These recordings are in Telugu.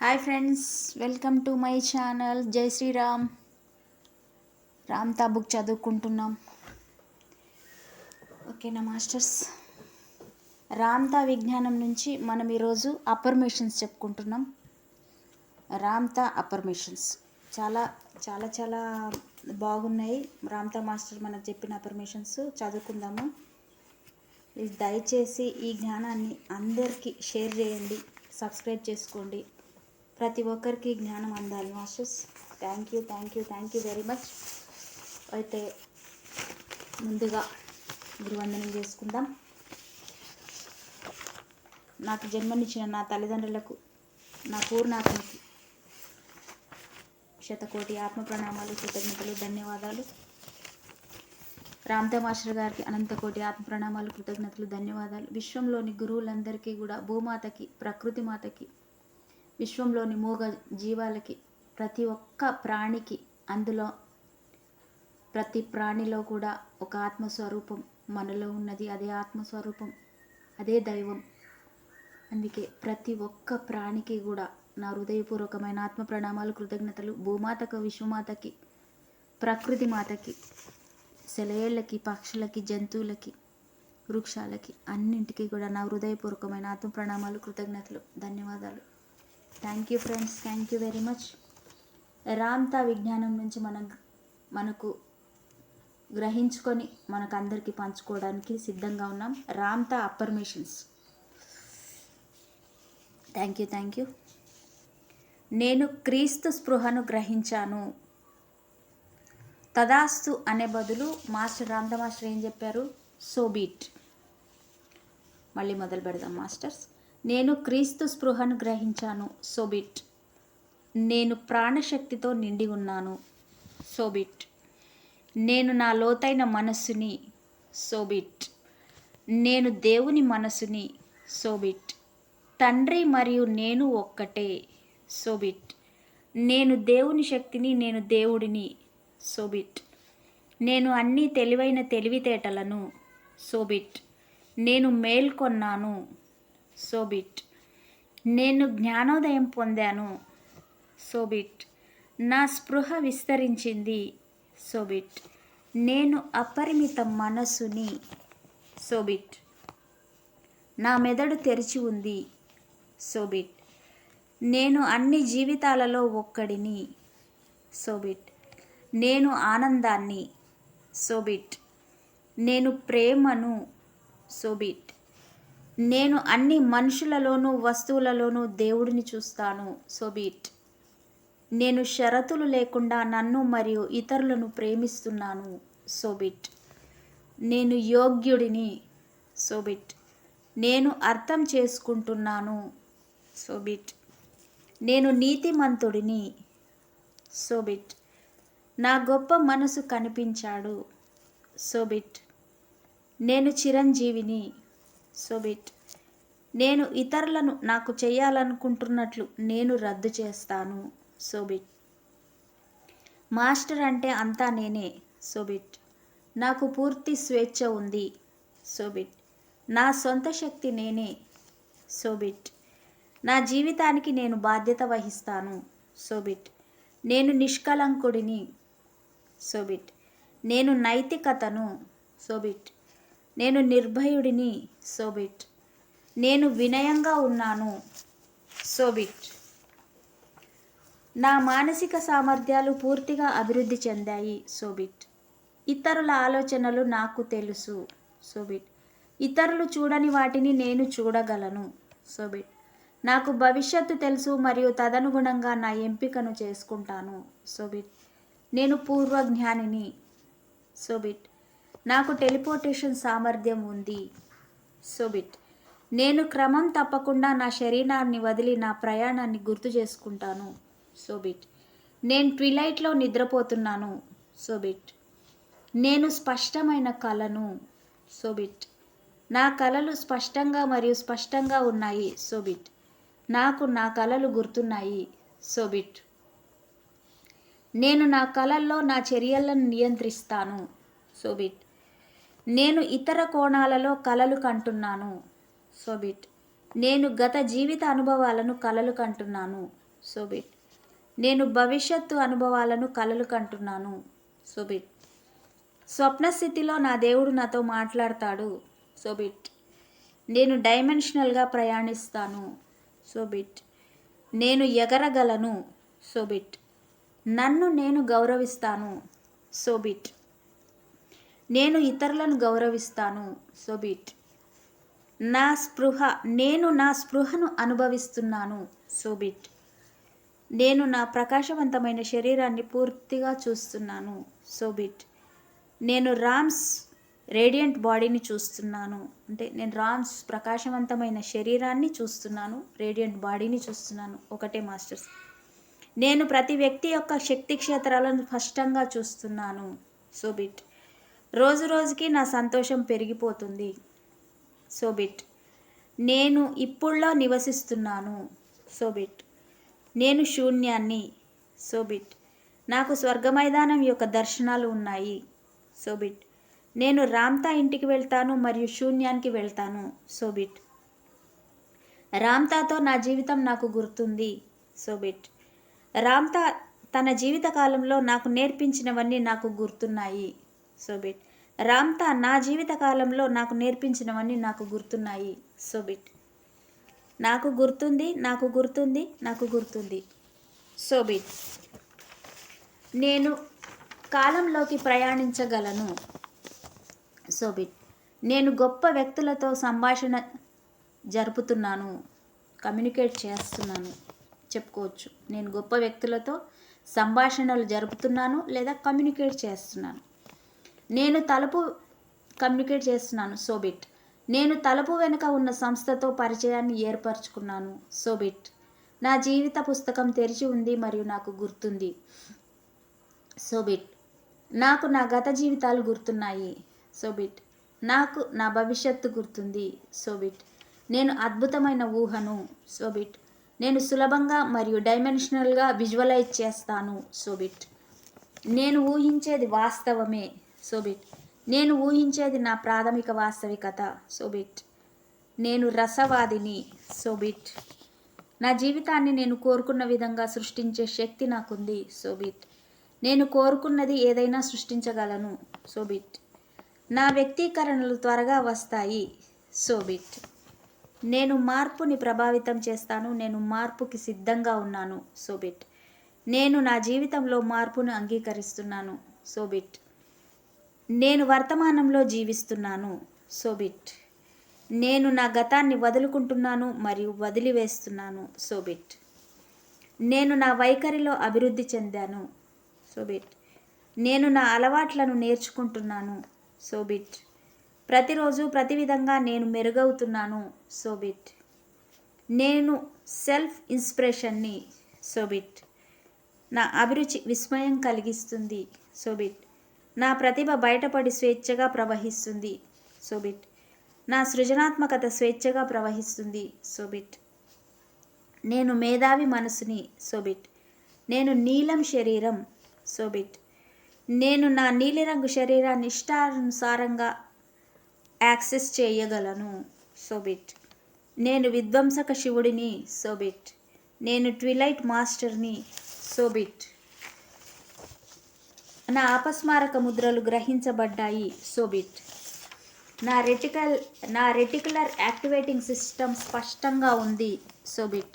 Hi friends welcome to my channel. Jai Shriram. Ramtha book చదువుకుంటున్నాం. ఓకేనా మాస్టర్స్? రామ్తా విజ్ఞానం నుంచి మనం ఈరోజు అపర్మేషన్స్ చెప్పుకుంటున్నాం. రామ్తా అపర్మేషన్స్. చాలా చాలా చాలా బాగున్నాయి. రామ్తా మాస్టర్ మనకు చెప్పిన అపర్మేషన్స్ చదువుకుందాము. దయచేసి ఈ జ్ఞానాన్ని అందరికీ షేర్ చేయండి సబ్స్క్రైబ్ చేసుకోండి. ప్రతి ఒక్కరికి జ్ఞానం అందాలి masters. Thank you thank you thank you very much అయితే ముందుగా గురువందనం చేసుకుందాం. నాకు జన్మనిచ్చిన నా తల్లిదండ్రులకు నా పూర్ణాత్మకి శతకోటి ఆత్మ ప్రణామాలు కృతజ్ఞతలు ధన్యవాదాలు. రామ్దేవ్ మాస్టర్ గారికి అనంతకోటి ఆత్మ ప్రణామాలు కృతజ్ఞతలు ధన్యవాదాలు. విశ్వంలోని గురువులందరికీ కూడా భూమాతకి ప్రకృతి మాతకి విశ్వంలోని మూగ జీవాలకి ప్రతి ఒక్క ప్రాణికి అందులో ప్రతి ప్రాణిలో కూడా ఒక ఆత్మస్వరూపం మనలో ఉన్నది. అదే ఆత్మస్వరూపం అదే దైవం. అందుకే ప్రతి ఒక్క ప్రాణికి కూడా నా హృదయపూర్వకమైన ఆత్మ ప్రణామాలు కృతజ్ఞతలు. భూమాతకు విశ్వమాతకి ప్రకృతి మాతకి సెలయేళ్ళకి పక్షులకి జంతువులకి వృక్షాలకి అన్నింటికి కూడా నా హృదయపూర్వకమైన ఆత్మ ప్రణామాలు కృతజ్ఞతలు. ధన్యవాదాలు. Thank you friends thank you very much Ramtha విజ్ఞానం నుంచి మనం మనకు గ్రహించుకొని మనకు అందరికీ పంచుకోవడానికి సిద్ధంగా ఉన్నాం. Ramtha affirmations thank you thank you నేను క్రీస్తు స్పృహను గ్రహించాను. తదాస్తు అనే బదులు మాస్టర్ రామ్దా మాస్టర్ ఏం చెప్పారు? సోబీట్ మళ్ళీ మొదలు పెడదాం మాస్టర్స్. నేను క్రీస్తు స్పృహను గ్రహించాను సోబిట్ నేను ప్రాణశక్తితో నిండి ఉన్నాను సోబిట్ నేను నా లోతైన మనస్సుని సోబిట్ నేను దేవుని మనసుని సోబిట్ తండ్రి మరియు నేను ఒక్కటే సోబిట్ నేను దేవుని శక్తిని నేను దేవుడిని సోబిట్ నేను అన్ని తెలివైన తెలివితేటలను సోబిట్ నేను మేల్కొన్నాను సోబిట్ నేను జ్ఞానోదయం పొందాను. సోబిట్ నా స్పృహ విస్తరించింది. సోబిట్ నేను అపరిమిత మనస్సుని సోబిట్ నా మెదడు తెరిచి ఉంది. సోబిట్ నేను అన్ని జీవితాలలో ఒక్కడిని. సోబిట్ నేను ఆనందాన్ని. సోబిట్ నేను ప్రేమను. సోబిట్ నేను అన్ని మనుషులలోనూ వస్తువులలోనూ దేవుడిని చూస్తాను. సోబీట్ నేను షరతులు లేకుండా నన్ను మరియు ఇతరులను ప్రేమిస్తున్నాను. సోబిట్ నేను యోగ్యుడిని. సోబిట్ నేను అర్థం చేసుకుంటున్నాను. సోబిట్ నేను నీతిమంతుడిని. సోబిట్ నా గొప్ప మనసు కనిపించాడు. సోబిట్ నేను చిరంజీవిని. సోబిట్ నేను ఇతరులను నాకు చేయాలనుకుంటున్నట్లు నేను రద్దు చేస్తాను. సోబిట్ మాస్టర్ అంటే అంతా నేనే. సోబిట్ నాకు పూర్తి స్వేచ్ఛ ఉంది. సోబిట్ నా సొంత శక్తి నేనే. సోబిట్ నా జీవితానికి నేను బాధ్యత వహిస్తాను. సోబిట్ నేను నిష్కలంకుడిని. సోబిట్ నేను నైతికతను. సోబిట్ నేను నిర్భయుడిని సోబిట్. నేను వినయంగా ఉన్నాను సోబిట్. నా మానసిక సామర్థ్యాలు పూర్తిగా అభివృద్ధి చెందాయి సోబిట్. ఇతరుల ఆలోచనలు నాకు తెలుసు సోబిట్. ఇతరులు చూడని వాటిని నేను చూడగలను సోబిట్. నాకు భవిష్యత్తు తెలుసు మరియు తదనుగుణంగా నా ఎంపికను చేసుకుంటాను సోబిట్. నేను పూర్వజ్ఞానిని సోబిట్. నాకు టెలిపోర్టేషన్ సామర్థ్యం ఉంది. సోబిట్ నేను క్రమం తప్పకుండా నా శరీరాన్ని వదిలి నా ప్రయాణాన్ని గుర్తు చేసుకుంటాను. సోబిట్ నేను ట్విలైట్లో నిద్రపోతున్నాను. సోబిట్ నేను స్పష్టమైన కళను సోబిట్ నా కళలు స్పష్టంగా మరియు స్పష్టంగా ఉన్నాయి. సోబిట్ నాకు నా కళలు గుర్తున్నాయి. సోబిట్ నేను నా కళల్లో నా చర్యలను నియంత్రిస్తాను. సోబిట్ నేను ఇతర కోణాలలో కలలు కంటున్నాను. సోబిట్ నేను గత జీవిత అనుభవాలను కలలు కంటున్నాను. సోబిట్ నేను భవిష్యత్తు అనుభవాలను కలలు కంటున్నాను. సోబిట్ స్వప్న స్థితిలో నా దేవుడు నాతో మాట్లాడతాడు. సోబిట్ నేను డైమెన్షనల్గా ప్రయాణిస్తాను. సోబిట్ నేను ఎగరగలను. సోబిట్ నన్ను నేను గౌరవిస్తాను. సోబిట్ నేను ఇతరులను గౌరవిస్తాను. సోబిట్ నా స్పృహ నేను నా స్పృహను అనుభవిస్తున్నాను. సోబిట్ నేను నా ప్రకాశవంతమైన శరీరాన్ని పూర్తిగా చూస్తున్నాను. సోబిట్ నేను రామ్స్ రేడియంట్ బాడీని చూస్తున్నాను. అంటే నేను రామ్స్ ప్రకాశవంతమైన శరీరాన్ని చూస్తున్నాను. రేడియంట్ బాడీని చూస్తున్నాను. ఒకటే మాస్టర్స్. నేను ప్రతి వ్యక్తి యొక్క శక్తి క్షేత్రాలను స్పష్టంగా చూస్తున్నాను. సోబిట్ రోజు రోజుకి నా సంతోషం పెరిగిపోతుంది. సోబిట్. నేను ఇప్పుడులో నివసిస్తున్నాను. సోబిట్. నేను శూన్యాన్ని. సోబిట్. నాకు స్వర్గ మైదానం యొక్క దర్శనాలు ఉన్నాయి. సోబిట్. నేను రామ్తా ఇంటికి వెళ్తాను మరియు శూన్యానికి వెళ్తాను. సోబిట్. రామ్తాతో నా జీవితం నాకు గుర్తుంది. సోబిట్. రామ్తా తన జీవితకాలంలో నాకు నేర్పించినవన్నీ నాకు గుర్తున్నాయి. సోబిట్. రామ్తా నా జీవితకాలంలో నాకు నేర్పించినవన్నీ నాకు గుర్తున్నాయి. సోబిట్. నాకు గుర్తుంది నాకు గుర్తుంది నాకు గుర్తుంది. సోబిట్. నేను కాలంలోకి ప్రయాణించగలను. సోబిట్. నేను గొప్ప వ్యక్తులతో సంభాషణ జరుపుతున్నాను. కమ్యూనికేట్ చేస్తున్నాను. చెప్పుకోవచ్చు. నేను గొప్ప వ్యక్తులతో సంభాషణలు జరుపుతున్నాను లేదా కమ్యూనికేట్ చేస్తున్నాను. నేను తలుపు కమ్యూనికేట్ చేస్తున్నాను సోబిట్. నేను తలుపు వెనుక ఉన్న సంస్థతో పరిచయాన్ని ఏర్పరచుకున్నాను సోబిట్. నా జీవిత పుస్తకం తెరిచి ఉంది మరియు నాకు గుర్తుంది సోబిట్. నాకు నా గత జీవితాలు గుర్తున్నాయి సోబిట్. నాకు నా భవిష్యత్తు గుర్తుంది సోబిట్. నేను అద్భుతమైన ఊహను సోబిట్. నేను సులభంగా మరియు డైమెన్షనల్గా విజువలైజ్ చేస్తాను సోబిట్. నేను ఊహించేది వాస్తవమే సోబిట్. నేను ఊహించేది నా ప్రాథమిక వాస్తవికత సోబిట్. నేను రసవాదిని సోబిట్. నా జీవితాన్ని నేను కోరుకున్న విధంగా సృష్టించే శక్తి నాకుంది సోబిట్. నేను కోరుకున్నది ఏదైనా సృష్టించగలను సోబిట్. నా వ్యక్తీకరణలు త్వరగా వస్తాయి సోబిట్. నేను మార్పుని ప్రభావితం చేస్తాను నేను మార్పుకి సిద్ధంగా ఉన్నాను సోబిట్. నేను నా జీవితంలో మార్పును అంగీకరిస్తున్నాను సోబిట్. నేను వర్తమానంలో జీవిస్తున్నాను. సోబిట్ నేను నా గతాన్ని వదులుకుంటున్నాను మరియు వదిలివేస్తున్నాను. సోబిట్ నేను నా వైఖరిలో అభివృద్ధి చెందాను. సోబిట్ నేను నా అలవాట్లను నేర్చుకుంటున్నాను. సోబిట్ ప్రతిరోజు ప్రతి విధంగా నేను మెరుగవుతున్నాను. సోబిట్ నేను సెల్ఫ్ ఇన్స్పిరేషన్ని సోబిట్ నా అభిరుచి విస్మయం కలిగిస్తుంది. సోబిట్ నా ప్రతిభ బయటపడి స్వేచ్ఛగా ప్రవహిస్తుంది. సోబిట్. నా సృజనాత్మకత స్వేచ్ఛగా ప్రవహిస్తుంది. సోబిట్. నేను మేధావి మనసుని. సోబిట్. నేను నీలం శరీరం. సోబిట్. నేను నా నీలిరంగు శరీరాన్ని ఇష్టానుసారంగా యాక్సెస్ చేయగలను. సోబిట్. నేను విధ్వంసక శివుడిని. సోబిట్. నేను ట్విలైట్ మాస్టర్ని. సోబిట్. నా అపస్మారక ముద్రలు గ్రహించబడ్డాయి సోబిట్ నా రెటికల్ నా రెటికులర్ యాక్టివేటింగ్ సిస్టమ్ స్పష్టంగా ఉంది సోబిట్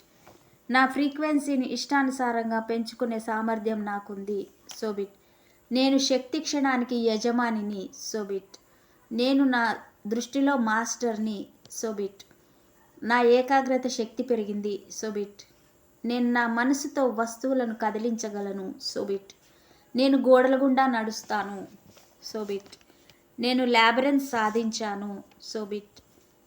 నా ఫ్రీక్వెన్సీని ఇష్టానుసారంగా పెంచుకునే సామర్థ్యం నాకుంది సోబిట్ నేను శక్తి క్షణానికి యజమానిని సోబిట్ నేను నా దృష్టిలో మాస్టర్ని సోబిట్ నా ఏకాగ్రత శక్తి పెరిగింది సోబిట్ నేను నా మనసుతో వస్తువులను కదిలించగలను సోబిట్ నేను గోడల గుండా నడుస్తాను. సోబిట్ నేను ల్యాబరెన్స్ సాధించాను. సోబిట్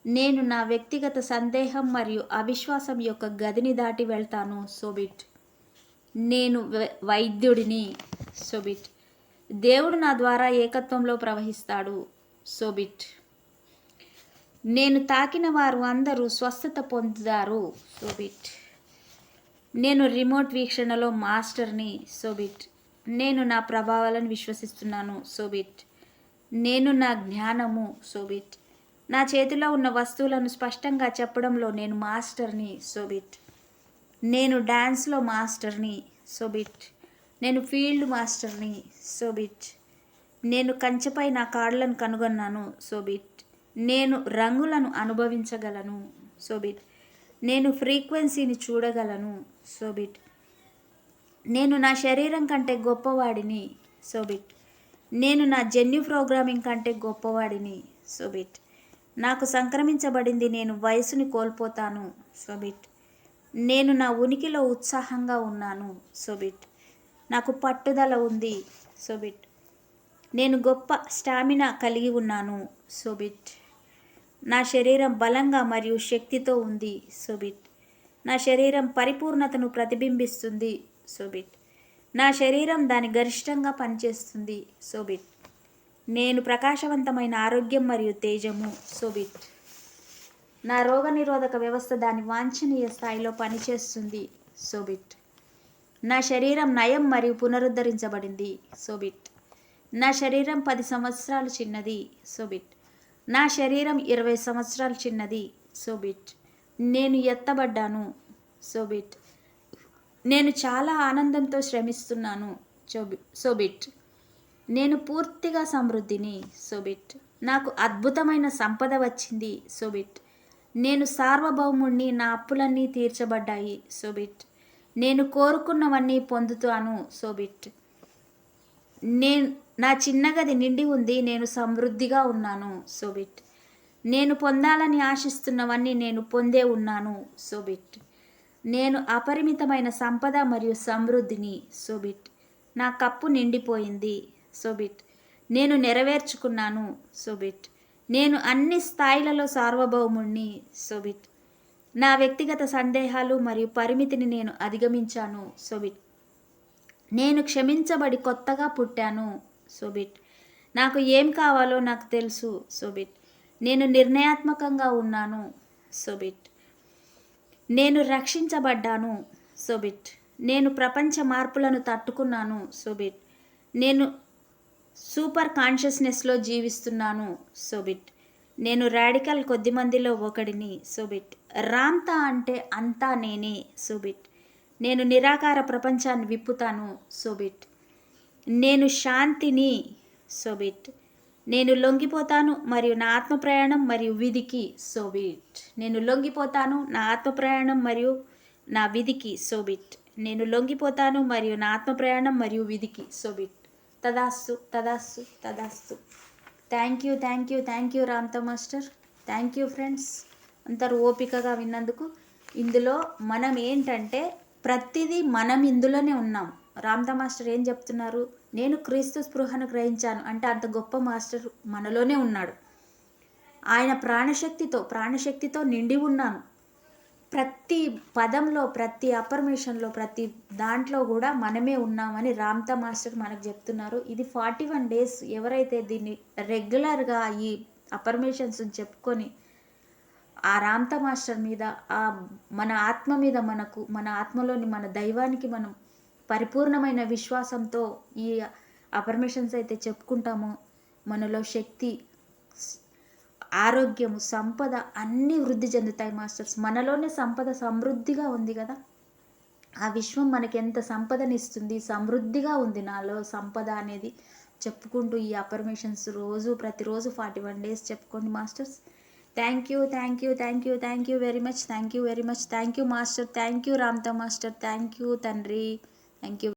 నేను నా వ్యక్తిగత సందేహం మరియు అవిశ్వాసం యొక్క గదిని దాటి వెళ్తాను. సోబిట్ నేను వైద్యుడిని. సోబిట్ దేవుడు నా ద్వారా ఏకత్వంలో ప్రవహిస్తాడు. సోబిట్ నేను తాకిన వారు అందరూ స్వస్థత పొందుతారు సోబిట్ నేను రిమోట్ వీక్షణలో మాస్టర్ని. సోబిట్ నేను నా ప్రభావాలను విశ్వసిస్తున్నాను సోబిట్. నేను నా జ్ఞానము సోబిట్. నా చేతిలో ఉన్న వస్తువులను స్పష్టంగా చెప్పడంలో నేను మాస్టర్ని సోబిట్. నేను డ్యాన్స్లో మాస్టర్ని సోబిట్. నేను ఫీల్డ్ మాస్టర్ని సోబిట్. నేను కంచెపై నా కాళ్ళను కనుగొన్నాను సోబిట్. నేను రంగులను అనుభవించగలను సోబిట్. నేను ఫ్రీక్వెన్సీని చూడగలను సోబిట్. నేను నా శరీరం కంటే గొప్పవాడిని సోబిట్ నేను నా జన్యు ప్రోగ్రామింగ్ కంటే గొప్పవాడిని సోబిట్ నాకు సంక్రమించబడింది నేను వయసుని కోల్పోతాను సోబిట్ నేను నా ఉనికిలో ఉత్సాహంగా ఉన్నాను సోబిట్ నాకు పట్టుదల ఉంది సోబిట్ నేను గొప్ప స్టామినా కలిగి ఉన్నాను సోబిట్ నా శరీరం బలంగా మరియు శక్తితో ఉంది సోబిట్ నా శరీరం పరిపూర్ణతను ప్రతిబింబిస్తుంది సోబిట్. నా శరీరం దాని గరిష్టంగా పనిచేస్తుంది సోబిట్. నేను ప్రకాశవంతమైన ఆరోగ్యం మరియు తేజము సోబిట్. నా రోగనిరోధక వ్యవస్థ దాని వాంఛనీయ స్థాయిలో పనిచేస్తుంది సోబిట్. నా శరీరం నయం మరియు పునరుద్ధరించబడింది సోబిట్. నా శరీరం పది సంవత్సరాలు చిన్నది సోబిట్. నా శరీరం ఇరవై సంవత్సరాలు చిన్నది సోబిట్. నేను ఎత్తబడ్డాను సోబిట్. నేను చాలా ఆనందంతో శ్రమిస్తున్నాను చోబి సోబిట్. నేను పూర్తిగా సమృద్ధిని సోబిట్. నాకు అద్భుతమైన సంపద వచ్చింది సోబిట్. నేను సార్వభౌముణ్ణి నా అప్పులన్నీ తీర్చబడ్డాయి సోబిట్. నేను కోరుకున్నవన్నీ పొందుతాను సోబిట్. నేను నా చిన్న గది నిండి ఉంది నేను సమృద్ధిగా ఉన్నాను సోబిట్. నేను పొందాలని ఆశిస్తున్నవన్నీ నేను పొందే ఉన్నాను సోబిట్. నేను అపరిమితమైన సంపద మరియు సమృద్ధిని సోబిట్. నా కప్పు నిండిపోయింది సోబిట్. నేను నెరవేర్చుకున్నాను సోబిట్. నేను అన్ని స్థాయిలలో సార్వభౌముణ్ణి సోబిట్. నా వ్యక్తిగత సందేహాలు మరియు పరిమితిని నేను అధిగమించాను సోబిట్. నేను క్షమించబడి కొత్తగా పుట్టాను సోబిట్. నాకు ఏం కావాలో నాకు తెలుసు సోబిట్. నేను నిర్ణయాత్మకంగా ఉన్నాను సోబిట్. నేను రక్షించబడ్డాను సోబిట్. నేను ప్రపంచ మార్పులను తట్టుకున్నాను సోబిట్. నేను సూపర్ కాన్షియస్నెస్లో జీవిస్తున్నాను సోబిట్. నేను రాడికల్ కొద్ది మందిలో ఒకడిని సోబిట్. రాంతా అంటే అంతా నేనే సోబిట్. నేను నిరాకార ప్రపంచాన్ని విప్పుతాను సోబిట్. నేను శాంతిని సోబిట్. నేను లొంగిపోతాను మరియు నా ఆత్మ ప్రయాణం మరియు విధికి సోబిట్ నేను లొంగిపోతాను నా ఆత్మ ప్రయాణం మరియు నా విధికి సోబిట్ నేను లొంగిపోతాను మరియు నా ఆత్మ ప్రయాణం మరియు విధికి సోబిట్ తదాస్తు తదాస్తు తదాస్తు thank you thank you thank you Ramtha master thank you friends అందరు ఓపికగా విన్నందుకు ఇందులో మనం ఏంటంటే ప్రతిదీ మనం ఇందులోనే ఉన్నాం. రామ్దా మాస్టర్ ఏం చెప్తున్నారు? నేను క్రీస్తు స్పృహను గ్రహించాను. అంటే అంత గొప్ప మాస్టర్ మనలోనే ఉన్నాడు. ఆయన ప్రాణశక్తితో ప్రాణశక్తితో నిండి ఉన్నాను. ప్రతి పదంలో ప్రతి అపర్మేషన్లో ప్రతి దాంట్లో కూడా మనమే ఉన్నామని రామ్తా మాస్టర్ మనకు చెప్తున్నారు. ఇది ఫార్టీ వన్ డేస్ ఎవరైతే దీన్ని రెగ్యులర్గా ఈ అపర్మేషన్స్ చెప్పుకొని ఆ రామ్తా మాస్టర్ మీద ఆ మన ఆత్మ మీద మనకు మన ఆత్మలోని మన దైవానికి మనం పరిపూర్ణమైన విశ్వాసంతో ఈ అపర్మేషన్స్ అయితే చెప్పుకుంటామో మనలో శక్తి ఆరోగ్యము సంపద అన్నీ వృద్ధి చెందుతాయి మాస్టర్స్ మనలోనే సంపద సమృద్ధిగా ఉంది కదా? ఆ విశ్వం మనకి ఎంత సంపదనిస్తుంది సమృద్ధిగా ఉంది నాలో సంపద అనేది చెప్పుకుంటూ ఈ అపర్మేషన్స్ రోజు ప్రతిరోజు ఫార్టీ వన్ డేస్ చెప్పుకోండి masters thank you thank you thank you thank you very much thank you very much thank you master thank you Ramtha master thank you తండ్రి. Thank you